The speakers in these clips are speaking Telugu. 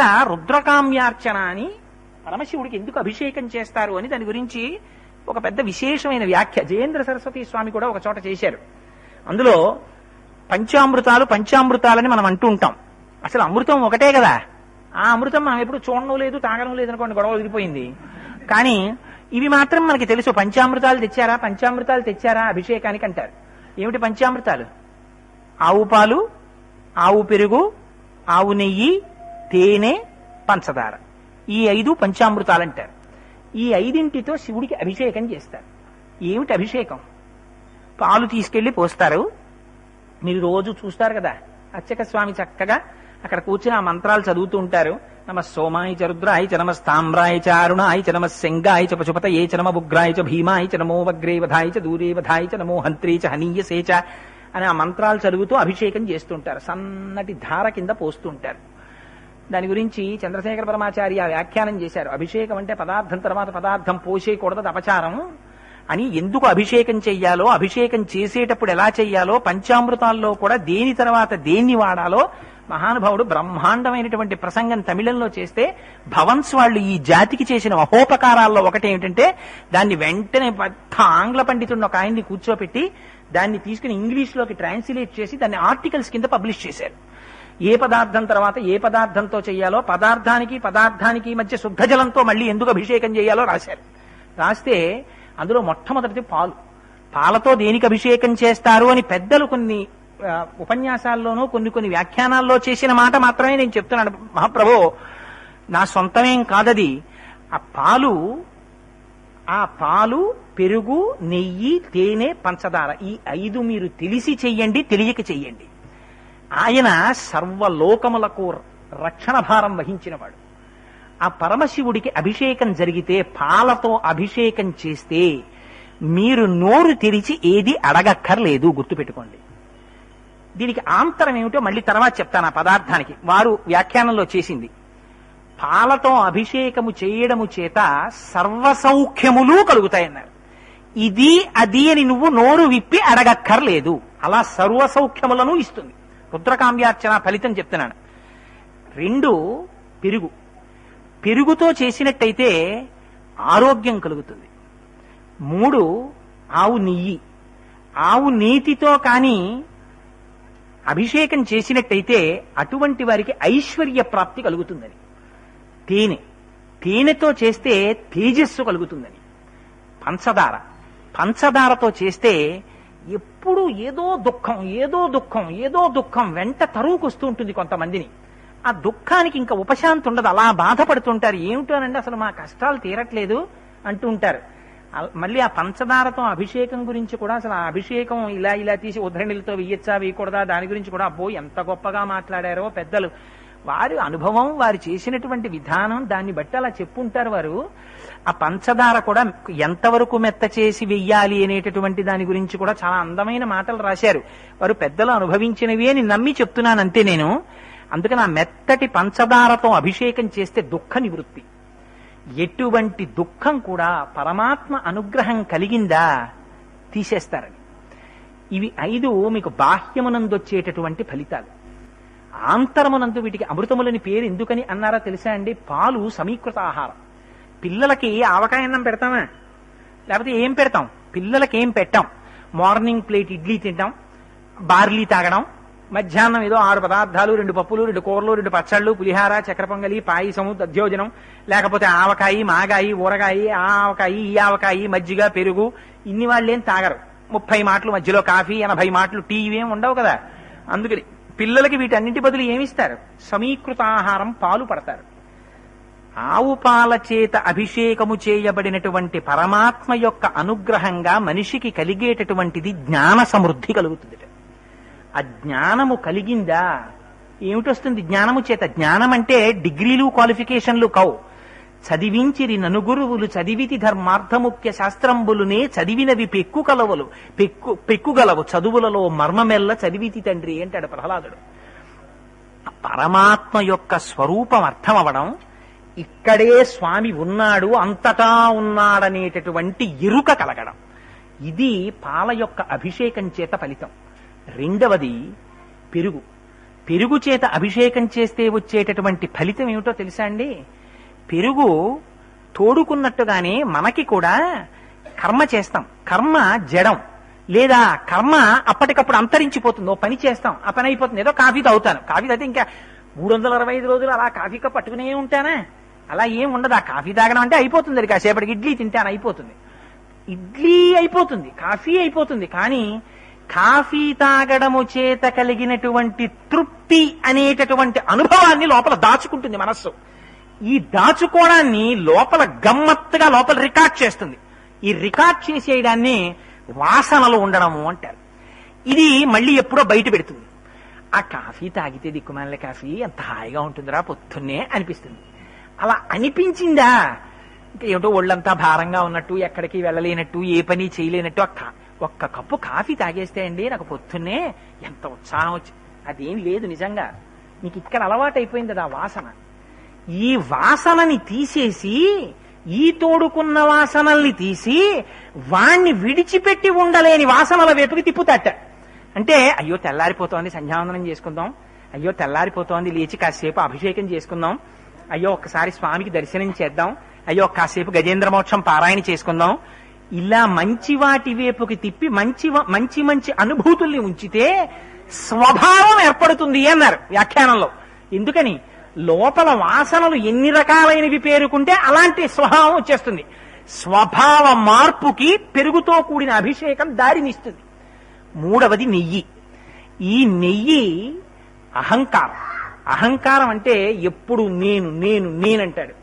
రుద్రకామ్యార్చన అని పరమశివుడికి ఎందుకు అభిషేకం చేస్తారు అని దాని గురించి ఒక పెద్ద విశేషమైన వ్యాఖ్య. జయేంద్ర సరస్వతి స్వామి కూడా ఒక చోట చేశారు. అందులో పంచామృతాలు పంచామృతాలని మనం అంటూ ఉంటాం. అసలు అమృతం ఒకటే కదా. ఆ అమృతం మనం ఎప్పుడు చూడడం లేదు తాగడం లేదు అనుకోండి గొడవ వదిలిపోయింది కానీ ఇవి మాత్రం మనకి తెలుసు. పంచామృతాలు తెచ్చారా? పంచామృతాలు తెచ్చారా? అభిషేకానికి అంటారు. ఏమిటి పంచామృతాలు? ఆవు పాలు ఆవు పెరుగు ఆవు నెయ్యి తేనె పంచదార. ఈ ఐదు పంచామృతాలు అంటారు. ఈ ఐదింటితో శివుడికి అభిషేకం చేస్తారు. ఏమిటి అభిషేకం? పాలు తీసుకెళ్ళి పోస్తారు. మీరు రోజు చూస్తారు కదా అచ్చక స్వామి చక్కగా అక్కడ కూర్చుని ఆ మంత్రాలు చదువుతూ ఉంటారు. నమ సోమాయ చ రుద్రాయ చ నమ స్తామ్రాయ చ అరుణాయ చ నమ శంగాయ చ పశుపతయే చ నమ ఉగ్రాయ చ భీమాయ చ నమో వగ్రే చ దూరే వధాయ చ నమో హంత్రే చ హనీయసే చ అని ఆ మంత్రాలు చదువుతూ అభిషేకం చేస్తుంటారు సన్నటి ధార కింద పోస్తుంటారు దాని గురించి చంద్రశేఖర పరమాచార్య వ్యాఖ్యానం చేశారు. అభిషేకం అంటే పదార్థం తర్వాత పదార్థం పోసేయకూడదు అపచారం. అని ఎందుకు అభిషేకం చెయ్యాలో అభిషేకం చేసేటప్పుడు ఎలా చెయ్యాలో పంచామృతాల్లో కూడా దేని తర్వాత దేన్ని వాడాలో మహానుభావుడు బ్రహ్మాండమైనటువంటి ప్రసంగం తమిళంలో చేస్తే భవన్స్ వాళ్ళు ఈ జాతికి చేసిన మహోపకారాల్లో ఒకటి ఏమిటంటే దాన్ని వెంటనే పెద్ద ఆంగ్ల పండితుడిని ఒక ఆయన్ని కూర్చోపెట్టి దాన్ని తీసుకుని ఇంగ్లీష్లోకి ట్రాన్స్లేట్ చేసి దాన్ని ఆర్టికల్స్ కింద పబ్లిష్ చేశారు. ఏ పదార్థం తర్వాత ఏ పదార్థంతో చేయాలో పదార్థానికి పదార్థానికి మధ్య శుద్ధ జలంతో మళ్ళీ ఎందుకు అభిషేకం చేయాలో రాశారు. రాస్తే అందులో మొట్టమొదటిది పాలు. పాలతో దేనికి అభిషేకం చేస్తారు అని పెద్దలు కొన్ని ఉపన్యాసాల్లోనూ కొన్ని కొన్ని వ్యాఖ్యానాల్లో చేసిన మాట మాత్రమే నేను చెప్తున్నాను. మహాప్రభు నా సొంతమేం కాదది. ఆ పాలు ఆ పాలు పెరుగు నెయ్యి తేనె పంచదార ఈ ఐదు మీరు తెలిసి చెయ్యండి తెలియక చెయ్యండి. ఆయన సర్వలోకములకు రక్షణ భారం వహించినవాడు. ఆ పరమశివుడికి అభిషేకం జరిగితే పాలతో అభిషేకం చేస్తే మీరు నోరు తెరిచి ఏది అడగక్కర్లేదు గుర్తుపెట్టుకోండి. దీనికి ఆంతరం ఏమిటో మళ్ళీ తర్వాత చెప్తాను ఆ పదార్థానికి. వారు వ్యాఖ్యానంలో చేసింది. పాలతో అభిషేకము చేయడము చేత సర్వసౌఖ్యములు కలుగుతాయన్నారు. ఇది అది అని నువ్వు నోరు విప్పి అడగక్కర్లేదు. అలా సర్వసౌఖ్యములను ఇస్తుంది. రుద్రకామ్యార్చన ఫలితం చెప్తున్నాను. రెండు పెరుగు. పెరుగుతో చేసినట్టయితే ఆరోగ్యం కలుగుతుంది. మూడు ఆవు నెయ్యి. ఆవు నీతితో కానీ అభిషేకం చేసినట్టయితే అటువంటి వారికి ఐశ్వర్య ప్రాప్తి కలుగుతుందని. తేనె. తేనెతో చేస్తే తేజస్సు కలుగుతుందని. పంచదార. పంచదారతో చేస్తే ఎప్పుడు ఏదో దుఃఖం ఏదో దుఃఖం ఏదో దుఃఖం వెంట తరువుకొస్తూ ఉంటుంది కొంతమందిని. ఆ దుఃఖానికి ఇంకా ఉపశాంతి ఉండదు అలా బాధపడుతుంటారు. ఏమిటోనండి అసలు మా కష్టాలు తీరట్లేదు అంటూ ఉంటారు మళ్ళీ ఆ పంచదారతో అభిషేకం గురించి కూడా అసలు ఆ అభిషేకం ఇలా ఇలా తీసి ఉద్ధరణిలతో వేయచ్చా వేయకూడదా దాని గురించి కూడా అబ్బో ఎంత గొప్పగా మాట్లాడారో పెద్దలు. వారి అనుభవం వారు చేసినటువంటి విధానం దాన్ని బట్టి అలా చెప్పుంటారు వారు. ఆ పంచదార కూడా ఎంతవరకు మెత్త చేసి వెయ్యాలి అనేటటువంటి దాని గురించి కూడా చాలా అందమైన మాటలు రాశారు. వారు పెద్దలు అనుభవించినవి అని నమ్మి చెప్తున్నాను అంతే నేను. అందుకని ఆ మెత్తటి పంచదారతో అభిషేకం చేస్తే దుఃఖ నివృత్తి. ఎటువంటి దుఃఖం కూడా పరమాత్మ అనుగ్రహం కలిగిందా తీసేస్తారని. ఇవి ఐదు మీకు బాహ్యమునందొచ్చేటటువంటి ఫలితాలు. ఆంతరమునందు వీటికి అమృతములని పేరు ఎందుకని అన్నారా తెలుసా అండి? పాలు సమీకృత ఆహారం. పిల్లలకి ఆవకాయ అన్నం పెడతామా? లేకపోతే ఏం పెడతాం? పిల్లలకి ఏం పెట్టాం? మార్నింగ్ ప్లేట్ ఇడ్లీ తింటాం బార్లీ తాగడం మధ్యాహ్నం ఏదో ఆరు పదార్థాలు రెండు పప్పులు రెండు కూరలు రెండు పచ్చళ్ళు పులిహార చక్ర పొంగలి పాయసము దధ్యోజనం లేకపోతే ఆవకాయి మాగాయి ఊరగాయి ఆవకాయి ఈ ఆవకాయి మజ్జిగ పెరుగు ఇన్ని వాళ్ళేం తాగరు. ముప్పై మాటలు మధ్యలో కాఫీ ఎనభై మాటలు టీ ఇవేం ఉండవు కదా. అందుకని పిల్లలకి వీటన్నింటి బదులు ఏమిస్తారు? సమీకృత ఆహారం పాలు పడతారు. ఆవు పాల చేత అభిషేకము చేయబడినటువంటి పరమాత్మ యొక్క అనుగ్రహంగా మనిషికి కలిగేటటువంటిది జ్ఞాన సమృద్ధి కలుగుతుంది. ఆ జ్ఞానము కలిగిందా? ఏమిటొస్తుంది? జ్ఞానము చేత? జ్ఞానం అంటే డిగ్రీలు క్వాలిఫికేషన్లు కావు. చదివించిరి ననుగురువులు చదివితి ధర్మార్థముఖ్య శాస్త్రంబులునే చదివినవి పెక్కు కలవలు పెక్కు పెక్కుగలవు. చదువులలో మర్మమెల్ల చదివితి తండ్రి అంటాడు ప్రహ్లాదుడు. పరమాత్మ యొక్క స్వరూపం అర్థమవడం ఇక్కడే స్వామి ఉన్నాడు అంతటా ఉన్నాడనేటటువంటి ఎరుక కలగడం. ఇది పాల యొక్క అభిషేకం చేత ఫలితం. రెండవది పెరుగు. పెరుగు చేత అభిషేకం చేస్తే వచ్చేటటువంటి ఫలితం ఏమిటో తెలుసా అండి? పెరుగు తోడుకున్నట్టుగానే మనకి కూడా కర్మ చేస్తాం. కర్మ జడం. లేదా కర్మ అప్పటికప్పుడు అంతరించిపోతుంది. ఓ పని చేస్తాం. ఆ పని అయిపోతుంది. ఏదో కాఫీ తాగుతాను కాఫీ తాగితే ఇంకా మూడు వందల అరవై ఐదు రోజులు అలా కాఫీ కప్ పట్టుకునే ఉంటానా? అలా ఏం ఉండదు. ఆ కాఫీ తాగడం అంటే అయిపోతుంది. అది కాసేపటికి ఇడ్లీ తింటాను అయిపోతుంది. ఇడ్లీ అయిపోతుంది. కాఫీ అయిపోతుంది. కానీ కాఫీ తాగడము చేత కలిగినటువంటి తృప్తి అనేటటువంటి అనుభవాన్ని లోపల దాచుకుంటుంది మనస్సు. ఈ దాచుకోవడాన్ని లోపల గమ్మత్తుగా లోపల రికార్డ్ చేస్తుంది. ఈ రికార్డ్ చేసేయడాన్ని వాసనలు ఉండడము అంటారు. ఇది మళ్ళీ ఎప్పుడో బయట పెడుతుంది. ఆ కాఫీ తాగితే దిక్కుమాల కాఫీ ఎంత హాయిగా ఉంటుందిరా పొద్దున్నే అనిపిస్తుంది. అలా అనిపించిందా? ఇంకా ఏమిటో ఒళ్ళంతా భారంగా ఉన్నట్టు ఎక్కడికి వెళ్ళలేనట్టు ఏ పని చేయలేనట్టు ఒక్క ఒక్క కప్పు కాఫీ తాగేస్తే అండి నాకు పొద్దున్నే ఎంత ఉత్సాహం వచ్చి అదేం లేదు నిజంగా. నీకు ఇక్కడ అలవాటు అయిపోయింది ఆ వాసన. ఈ వాసనని తీసేసి ఈ తోడుకున్న వాసనల్ని తీసి వాణ్ణి విడిచిపెట్టి ఉండలేని వాసనల వైపుకి తిప్పుతాట. అంటే అయ్యో తెల్లారిపోతోంది సంధ్యావందనం చేసుకుందాం. అయ్యో తెల్లారిపోతోంది లేచి కాసేపు అభిషేకం చేసుకుందాం. అయ్యో ఒక్కసారి స్వామికి దర్శనం చేద్దాం. అయ్యో కాసేపు గజేంద్ర మోక్షం పారాయణ చేసుకుందాం. ఇలా మంచి వాటి వైపుకి తిప్పి మంచి మంచి మంచి అనుభూతుల్ని ఉంచితే స్వభావం ఏర్పడుతుంది అన్నారు వ్యాఖ్యానంలో. ఎందుకని? లోపల వాసనలు ఎన్ని రకాలైనవి పేరుకుంటే అలాంటి స్వభావం వచ్చేస్తుంది. స్వభావ మార్పుకి పెరుగుతో కూడిన అభిషేకం దారినిస్తుంది. మూడవది నెయ్యి. ఈ నెయ్యి అహంకారం. అహంకారం అంటే ఎప్పుడు నేను నేను నేనంటాడు.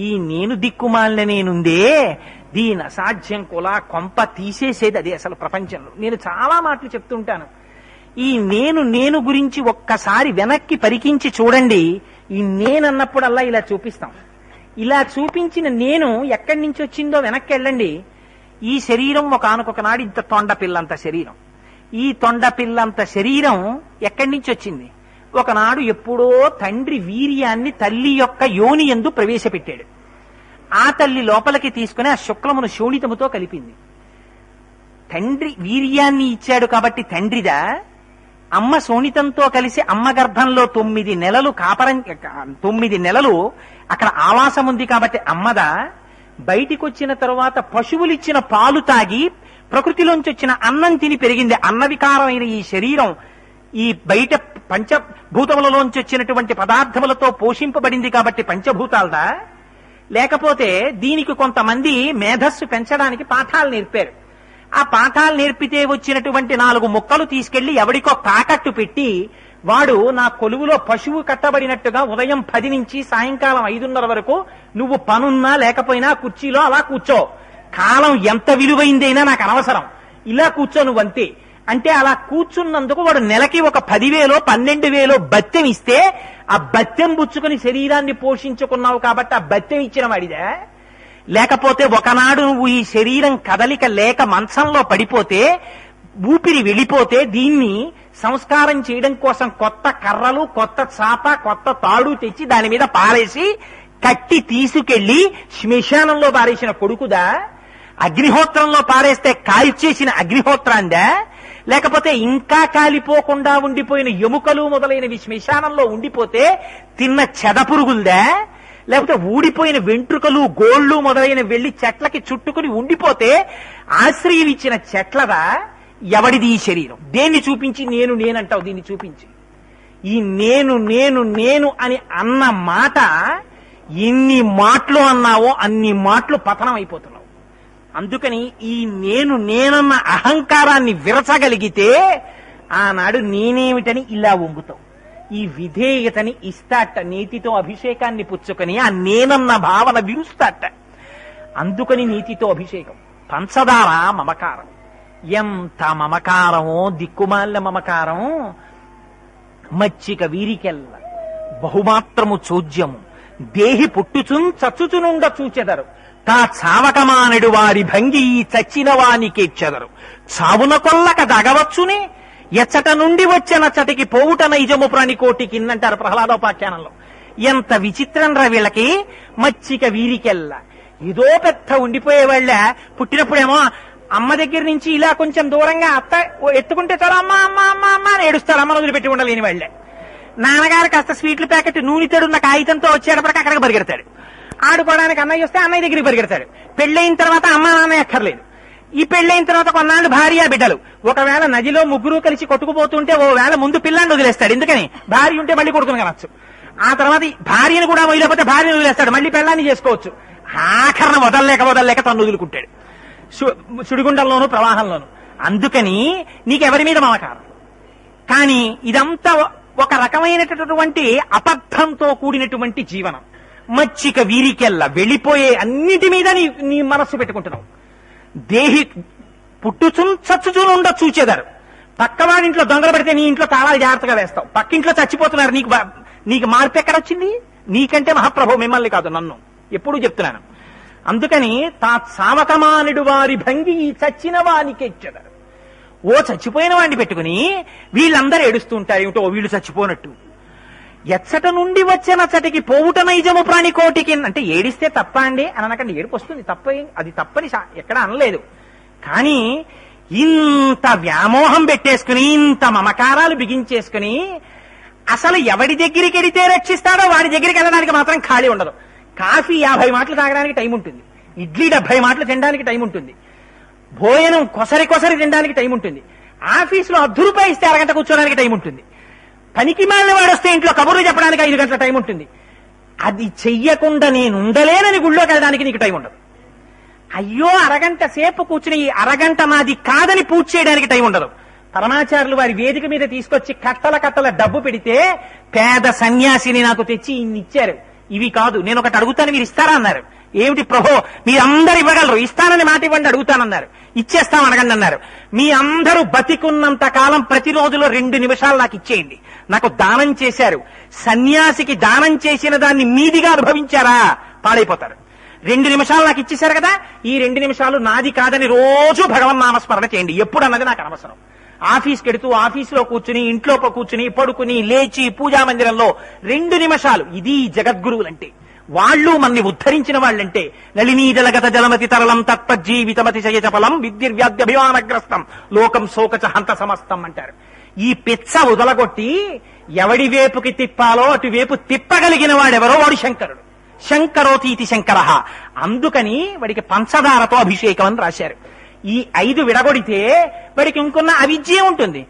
ఈ నేను దిక్కుమాలిన నేనుందే దీని అసాధ్యం కులా కొంప తీసేసేది అదే అసలు ప్రపంచంలో. నేను చాలా మాటలు చెప్తుంటాను. ఈ నేను నేను గురించి ఒక్కసారి వెనక్కి పరికించి చూడండి. ఈ నేనన్నప్పుడల్లా ఇలా చూపిస్తాం. ఇలా చూపించిన నేను ఎక్కడి నుంచి వచ్చిందో వెనక్కి వెళ్ళండి. ఈ శరీరం ఒక ఆనకొక నాడు ఇంత తొండ పిల్లంత శరీరం. ఈ తొండ పిల్లంత శరీరం ఎక్కడి నుంచి వచ్చింది? ఒకనాడు ఎప్పుడో తండ్రి వీర్యాన్ని తల్లి యొక్క యోని ఎందు ప్రవేశపెట్టాడు. ఆ తల్లి లోపలికి తీసుకుని ఆ శుక్లమును శోణితముతో కలిపింది. తండ్రి వీర్యాన్ని ఇచ్చాడు కాబట్టి తండ్రిదా? అమ్మ సోనితంతో కలిసి అమ్మ గర్భంలో తొమ్మిది నెలలు కాపరం తొమ్మిది నెలలు అక్కడ ఆవాసం ఉంది కాబట్టి అమ్మదా బయటికి వచ్చిన తరువాత పశువులిచ్చిన పాలు తాగి ప్రకృతిలోంచి వచ్చిన అన్నం తిని పెరిగింది. అన్న వికారమైన ఈ శరీరం ఈ బయట పంచభూతములలోంచి వచ్చినటువంటి పదార్థములతో పోషింపబడింది కాబట్టి పంచభూతాలదా? లేకపోతే దీనికి కొంతమంది మేధస్సు పెంచడానికి పాఠాలు నేర్పారు. ఆ పాఠాలు నేర్పితే వచ్చినటువంటి నాలుగు ముక్కలు తీసుకెళ్ళి ఎవడికో తాకట్టు పెట్టి వాడు నా కొలువులో పశువు కట్టబడినట్టుగా ఉదయం పది నుంచి సాయంకాలం ఐదున్నర వరకు నువ్వు పనున్నా లేకపోయినా కుర్చీలో అలా కూర్చో. కాలం ఎంత విలువైందైనా నాకు అనవసరం. ఇలా కూర్చో నువ్వంతే అంటే అలా కూర్చున్నందుకు వాడు నెలకి ఒక పదివేలో పన్నెండు వేలో బత్యం ఇస్తే ఆ బత్యం పుచ్చుకుని శరీరాన్ని పోషించుకున్నావు కాబట్టి ఆ బత్యం ఇచ్చిన వాడిదే. లేకపోతే ఒకనాడు నువ్వు ఈ శరీరం కదలిక లేక మంచంలో పడిపోతే ఊపిరి వెళ్ళిపోతే దీన్ని సంస్కారం చేయడం కోసం కొత్త కర్రలు కొత్త చాప కొత్త తాడు తెచ్చి దాని మీద పారేసి కట్టి తీసుకెళ్ళి శ్మశానంలో పారేసిన కొడుకుదా? అగ్నిహోత్రంలో పారేస్తే కాల్చేసిన అగ్నిహోత్రాందా? లేకపోతే ఇంకా కాలిపోకుండా ఉండిపోయిన ఎముకలు మొదలైనవి శ్మశానంలో ఉండిపోతే తిన్న చెద పురుగుల్దా లేకపోతే ఊడిపోయిన వెంట్రుకలు గోళ్ళు మొదలైన వెళ్ళి చెట్లకి చుట్టుకుని ఉండిపోతే ఆశ్రయం ఇచ్చిన చెట్లదా? ఎవడిది ఈ శరీరం? దేన్ని చూపించి నేను నేనంటావు? దీన్ని చూపించి. ఈ నేను నేను నేను అని అన్న మాట ఎన్ని మాటలు అన్నావో అన్ని మాటలు పతనం అయిపోతున్నావు. అందుకని ఈ నేను నేనన్న అహంకారాన్ని విరచగలిగితే ఆనాడు నేనేమిటని ఇలా వంగుతావు. ఈ విధేయతని ఇస్తాట నీతితో అభిషేకాన్ని పుచ్చుకొని ఆ నేనన్న భావన విరుస్తాట. అందుకని నీతితో అభిషేకం. పంచదార మమకారం. ఎంత మమకారమో దిక్కుమాల మమకారం. మచ్చిక వీరికెల్ల. బహుమాత్రము చోద్యము దేహి పుట్టుచున్ చచ్చుచునుండ చూచెదరు. తా చావకమానడు వారి భంగి ఈ చచ్చిన వానికేర్చెదరు చావున కొల్లక దగవచ్చునే ఎచ్చట నుండి వచ్చనచ్చటికి పోవుట నైజము ప్రాణికోటికి కిందంటారు ప్రహ్లాదోపాఖ్యానంలో ఎంత విచిత్రం రా వీళ్ళకి. మచ్చిక వీరికెల్ల. ఏదో పెద్ద ఉండిపోయే వాళ్ళ. పుట్టినప్పుడేమో అమ్మ దగ్గర నుంచి ఇలా కొంచెం దూరంగా అత్త ఓ ఎత్తుకుంటే చాలా అమ్మ అమ్మ అమ్మ అమ్మ అని ఏడుస్తారు. అమ్మను వదిలిపెట్టి ఉండలేని వాళ్ళే. నాన్నగారు కాస్త స్వీట్ల ప్యాకెట్ నూనెతడున్న కాగితంతో వచ్చేటప్పటికి అక్కడికి పరిగెడతాడు. ఆడుకోవడానికి అన్నయ్య వస్తే అన్నయ్య దగ్గరికి పరిగెడతాడు. పెళ్ళైన తర్వాత అమ్మ నాన్న ఎక్కర్లేదు. ఈ పెళ్ళైన తర్వాత కొన్నాళ్ళు భార్య బిడ్డలు. ఒకవేళ నదిలో ముగ్గురు కలిసి కొట్టుకుపోతుంటే ఓ వేళ ముందు పిల్లాన్ని వదిలేస్తాడు. ఎందుకని? భార్య ఉంటే మళ్ళీ కొడుకుని కనొచ్చు ఆ తర్వాత భార్యను కూడా వదిలేకపోతే భార్యను వదిలేస్తాడు. మళ్ళీ పెళ్ళాన్ని చేసుకోవచ్చు. ఆఖరణ వదలలేక వదలలేక తను వదులుకుంటాడు. సుడిగుండంలోను ప్రవాహంలోను. అందుకని నీకెవరి మీద మమకారం? కానీ ఇదంతా ఒక రకమైనటువంటి అబద్ధంతో కూడినటువంటి జీవనం. మచ్చిక వీరికెల్లా వెళ్ళిపోయే అన్నిటి మీద నీ నీ మనస్సు పెట్టుకుంటున్నావు. దేహి పుట్టుచున్ చచ్చుచును ఉండ చూచేదారు. పక్కవాడి ఇంట్లో దొంగలు పెడితే నీ ఇంట్లో తాళాలు జాగ్రత్తగా వేస్తావు. పక్కింట్లో చచ్చిపోతున్నారు నీకు నీకు మార్పు ఎక్కడ వచ్చింది నీకంటే మహాప్రభు మిమ్మల్ని కాదు నన్ను. ఎప్పుడూ చెప్తున్నాను. అందుకని తా సావకమానుడు వారి భంగి ఈ చచ్చిన వానికి ఇచ్చేదారు. ఓ చచ్చిపోయిన వాడిని పెట్టుకుని వీళ్ళందరూ ఏడుస్తూ ఉంటారు ఏమిటో ఓ వీళ్ళు చచ్చిపోనట్టు. ఎచ్చట నుండి వచ్చిన చటికి పోవుట నైజము ప్రాణి కోటికి అంటే ఏడిస్తే తప్ప అండి అని అనకండి. ఏడుపు వస్తుంది. తప్ప అది తప్పని ఎక్కడ అనలేదు. కానీ ఇంత వ్యామోహం పెట్టేసుకుని ఇంత మమకారాలు బిగించేసుకుని అసలు ఎవడి దగ్గరికి వెడితే రక్షిస్తాడో వాడి దగ్గరికి వెళ్ళడానికి మాత్రం ఖాళీ ఉండదు. కాఫీ యాభై మాటలు తాగడానికి టైం ఉంటుంది. ఇడ్లీ డెబ్బై మాటలు తినడానికి టైం ఉంటుంది. భోజనం కొసరి కొసరి తినడానికి టైం ఉంటుంది. ఆఫీసులో అర్ధ రూపాయి ఇస్తే అరగంట కూర్చోడానికి టైం ఉంటుంది. పనికి మాలిన వాడు వస్తే ఇంట్లో కబుర్లు చెప్పడానికి ఐదు గంటల టైం ఉంటుంది. అది చెయ్యకుండా నేను ఉండలేనని గుళ్ళోకి వెళ్ళడానికి నీకు టైం ఉండదు. అయ్యో అరగంట సేపు కూర్చుని ఈ అరగంట మాది కాదని పూజ చేయడానికి టైం ఉండదు. పరమాచారులు వారి వేదిక మీద తీసుకొచ్చి కట్టల కట్టల డబ్బు పెడితే పేద సన్యాసిని నాకు తెచ్చి ఇన్ని ఇచ్చారు ఇవి కాదు. నేను ఒకటి అడుగుతాను మీరు ఇస్తారా అన్నారు. ఏమిటి ప్రభో మీరందరు ఇవ్వగలరు. ఇస్తానని మాట ఇవ్వండి అడుగుతానన్నారు. ఇచ్చేస్తాం అడగండి అన్నారు. మీ అందరూ బతికున్నంత కాలం ప్రతిరోజులో రెండు నిమిషాలు నాకు ఇచ్చేయండి. నాకు దానం చేశారు. సన్యాసికి దానం చేసిన దాన్ని మీదిగా అనుభవించారా? పాడైపోతారు. రెండు నిమిషాలు నాకు ఇచ్చేశారు కదా? ఈ రెండు నిమిషాలు నాది కాదని రోజు భగవన్ నామస్మరణ చేయండి. ఎప్పుడు అన్నది నాకు అనవసరం. ఆఫీస్కి ఎడుతూ ఆఫీసులో కూర్చుని ఇంట్లో కూర్చుని పడుకుని లేచి పూజా మందిరంలో రెండు నిమిషాలు. ఇది జగద్గురువులంటే. వాళ్ళు మన్ని ఉద్ధరించిన వాళ్ళంటే. నళినీ జలగత జలమతి తరలం తత్పజ్జీవితమతి చయచపలం విద్యుర్వ్యాధ్యభిమానగ్రస్తం లోకం శోకచ హంత సమస్తం అంటారు. ఈ పిచ్చ వదలగొట్టి ఎవడి వేపుకి తిప్పాలో అటువైపు తిప్పగలిగిన వాడెవరో వాడు శంకరుడు. శంకరోతీతి శంకర. అందుకని వాడికి పంచదారతో అభిషేకం అని రాశారు. ఈ ఐదు విడగొడితే వాడికి ఇంకొన్న అవిద్యే ఉంటుంది.